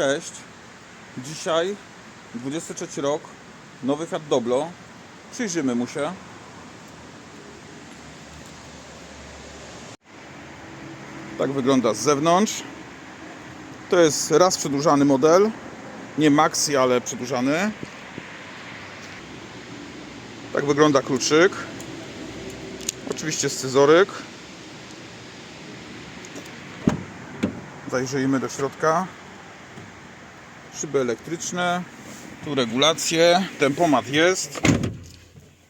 Cześć. Dzisiaj 23 rok, nowy Fiat Doblo. Przyjrzymy mu się. Tak wygląda z zewnątrz. To jest raz przedłużany model. Nie Maxi, ale przedłużany. Tak wygląda kluczyk. Oczywiście scyzoryk. Zajrzyjmy do środka. Szyby elektryczne. Tu regulacje. Tempomat jest.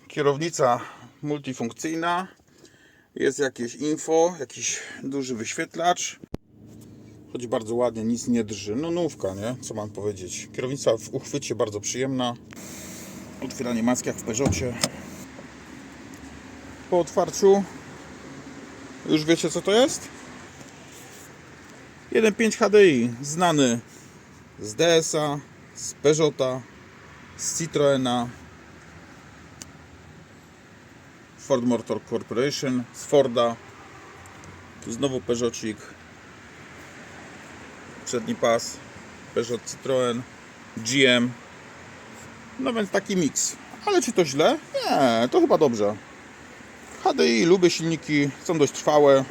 Kierownica multifunkcyjna. Jest jakieś info, jakiś duży wyświetlacz. Choć bardzo ładnie, nic nie drży. No nówka, nie? Co mam powiedzieć. Kierownica w uchwycie bardzo przyjemna. Otwieranie maski jak w Peugeotie. Po otwarciu już wiecie co to jest? 1.5 HDI, znany z DS-a, z Peugeota, z Citroena, Ford Motor Corporation, z Forda, tu znowu Peugeotik, przedni pas, Peugeot Citroen, GM, no więc taki miks. Ale czy to źle? Nie, to chyba dobrze. HDI, lubię silniki, są dość trwałe.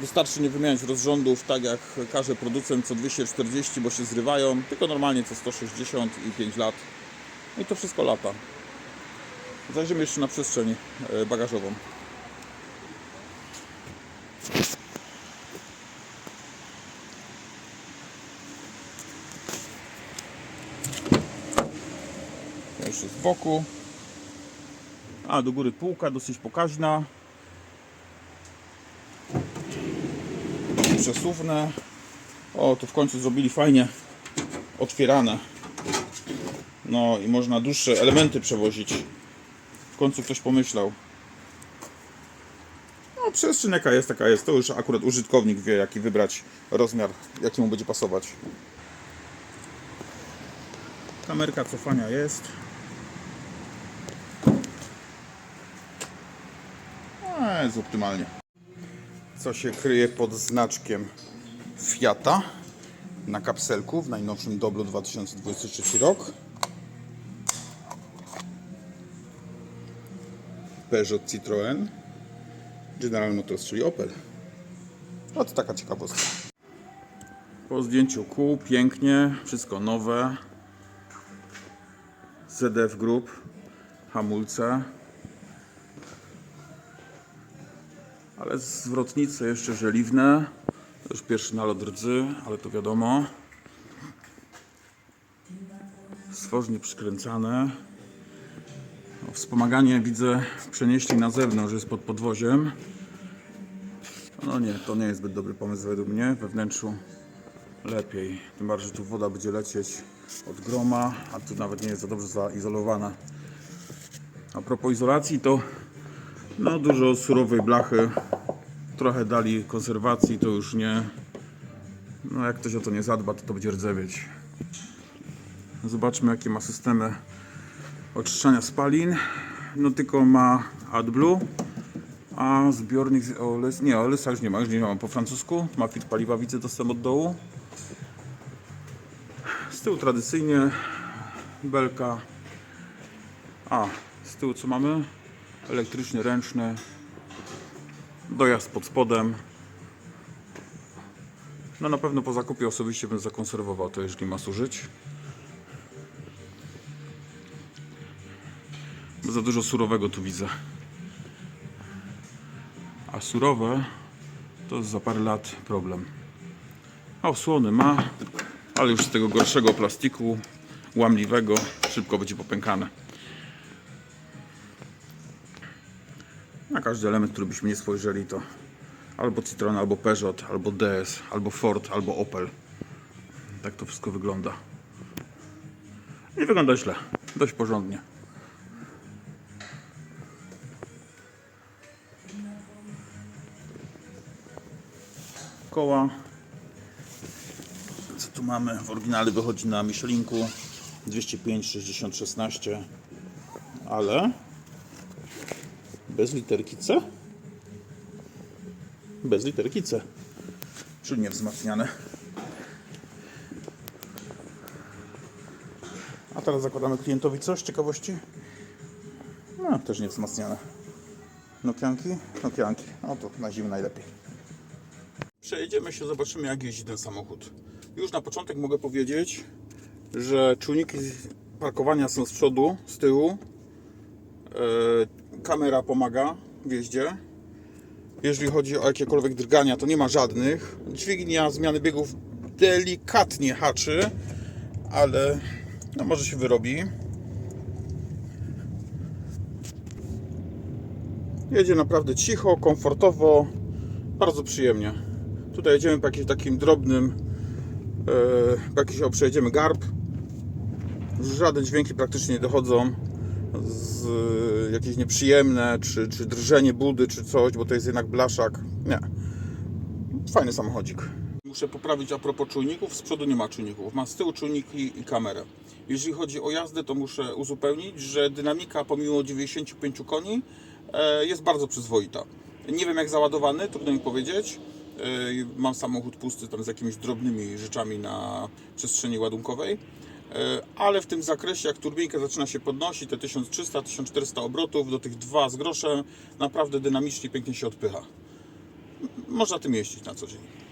Wystarczy nie wymieniać rozrządów tak jak każe producent co 240, bo się zrywają, tylko normalnie co 160 i 5 lat. No I to wszystko lata. Zajrzymy jeszcze na przestrzeń e, bagażową. Jeszcze z boku. A do góry półka, dosyć pokaźna. Przesuwne. O, to w końcu zrobili fajnie otwierane. No i można dłuższe elementy przewozić. W końcu ktoś pomyślał. No, przestrzeń jaka jest, taka jest. To już akurat użytkownik wie, jaki wybrać rozmiar, jaki mu będzie pasować. Kamerka cofania jest. A, jest optymalnie. Co się kryje pod znaczkiem Fiata na kapselku w najnowszym Doblo 2023 rok. Peugeot Citroën, General Motors, czyli Opel. No to taka ciekawostka. Po zdjęciu kół, pięknie, wszystko nowe. ZF Group, hamulce. Ale zwrotnice jeszcze żeliwne. To już pierwszy nalot rdzy, ale to wiadomo. Stworznie przykręcane. Wspomaganie widzę przenieśli na zewnątrz, jest pod podwoziem. No nie, to nie jest zbyt dobry pomysł według mnie. We wnętrzu lepiej. Tym bardziej, że tu woda będzie lecieć od groma, a tu nawet nie jest za dobrze zaizolowana. A propos izolacji, to no dużo surowej blachy. Trochę dali konserwacji, to już nie. No jak ktoś o to nie zadba, to to będzie rdzewieć. Zobaczmy jakie ma systemy oczyszczania spalin. No tylko ma AdBlue, a zbiornik z OLS, nie, OLS już nie ma, już nie ma po francusku. Ma filtr paliwa, widzę dostęp od dołu. Z tyłu tradycyjnie belka. A, z tyłu co mamy? Elektryczny, ręczny. Dojazd pod spodem. No na pewno po zakupie osobiście bym zakonserwował to, jeżeli ma służyć. Za dużo surowego tu widzę. A surowe to za parę lat problem. A osłony ma, ale już z tego gorszego plastiku, łamliwego, szybko będzie popękane. Każdy element, który byśmy nie spojrzeli, to albo Citroen, albo Peugeot, albo DS, albo Ford, albo Opel. Tak to wszystko wygląda. Nie wygląda źle, dość porządnie. Koła. Co tu mamy? W oryginale wychodzi na Michelinku 205 60 16, ale bez literki C? Bez literki C. Czyli niewzmacniane. A teraz zakładamy klientowi coś ciekawości. No, też niewzmacniane. Nokianki, Nokianki. No to na zimę najlepiej. Przejdziemy się, zobaczymy jak jeździ ten samochód. Już na początek mogę powiedzieć, że czujniki parkowania są z przodu, z tyłu, E, kamera pomaga w jeździe. Jeżeli chodzi o jakiekolwiek drgania, to nie ma żadnych. Dźwignia zmiany biegów delikatnie haczy, ale no może się wyrobi. Jedzie naprawdę cicho, komfortowo, bardzo przyjemnie. Tutaj jedziemy po jakimś takim drobnym, e, po jakiś, o, przejedziemy garb. Żadne dźwięki praktycznie nie dochodzą. Z, jakieś nieprzyjemne, czy, czy drżenie budy, czy coś, bo to jest jednak blaszak. Nie. Fajny samochodzik. Muszę poprawić a propos czujników. Z przodu nie ma czujników. Ma z tyłu czujniki i kamerę. Jeżeli chodzi o jazdę, to muszę uzupełnić, że dynamika pomimo 95 koni e, jest bardzo przyzwoita. Nie wiem jak załadowany, trudno mi powiedzieć. E, Mam samochód pusty tam z jakimiś drobnymi rzeczami na przestrzeni ładunkowej. E, Ale w tym zakresie, jak turbinkę zaczyna się podnosić, te 1300-1400 obrotów do tych 2 z groszem, naprawdę dynamicznie pięknie się odpycha. Można tym jeździć na co dzień.